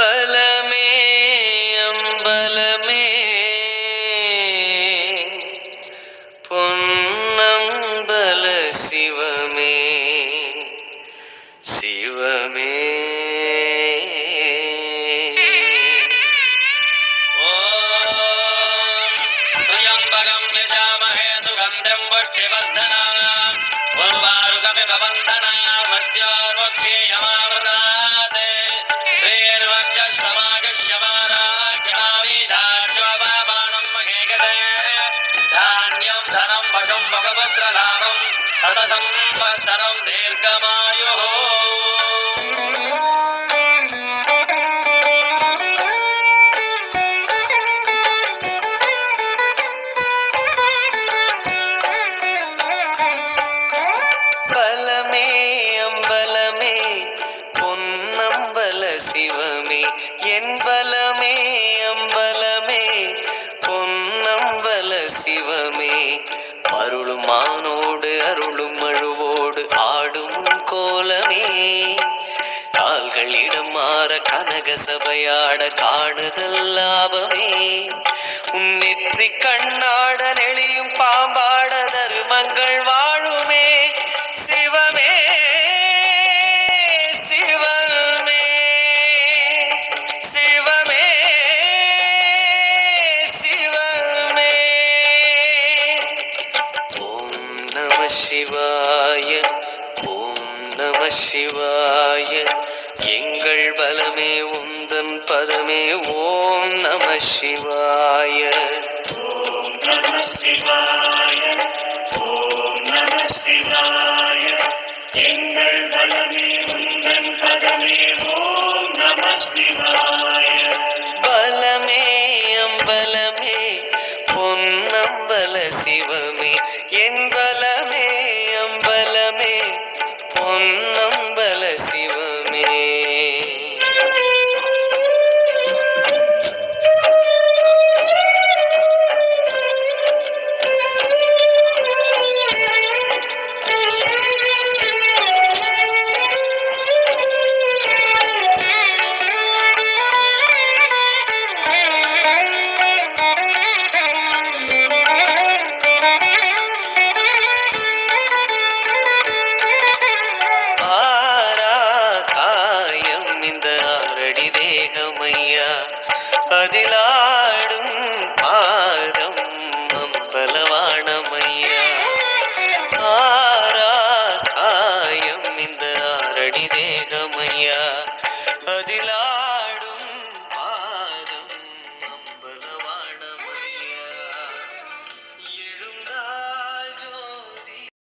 அம்பலமே அம்பலமே. பொன்னம்பல சிவமே சிவமே. వర్ధనా వర్ధ్యోర్మోక్షేయమావృతాత్ धनं वशं भगवत्र लाभं सतसंवत्सरं दीर्घमा சிவமே என் பலமே அம்பலமே பொன்னம்பல சிவமே. அருளுமானோடு அருளும் அழுவோடு ஆடும் கோலமே. கால்கள் இடம் மாற கனக சபையாட காணுதல் லாபமே. உன் நெற்றி கண்ணாட நெளியும் பாம்பாட தருமங்கள் சிவாய ஓம் நம சிவாய. எங்கள் பலமே உந்தன் பதமே ஓம் நம சிவாய. பலமே அம்பல சிவமே என் பலமே அம்பலமே பொன்னம்பல சிவமே. மேகமையா அதிலாடும் பாதம் அம்பலவாணமையா ஆரா காயம் இந்த ஆரடி தேகமையா? அதிலா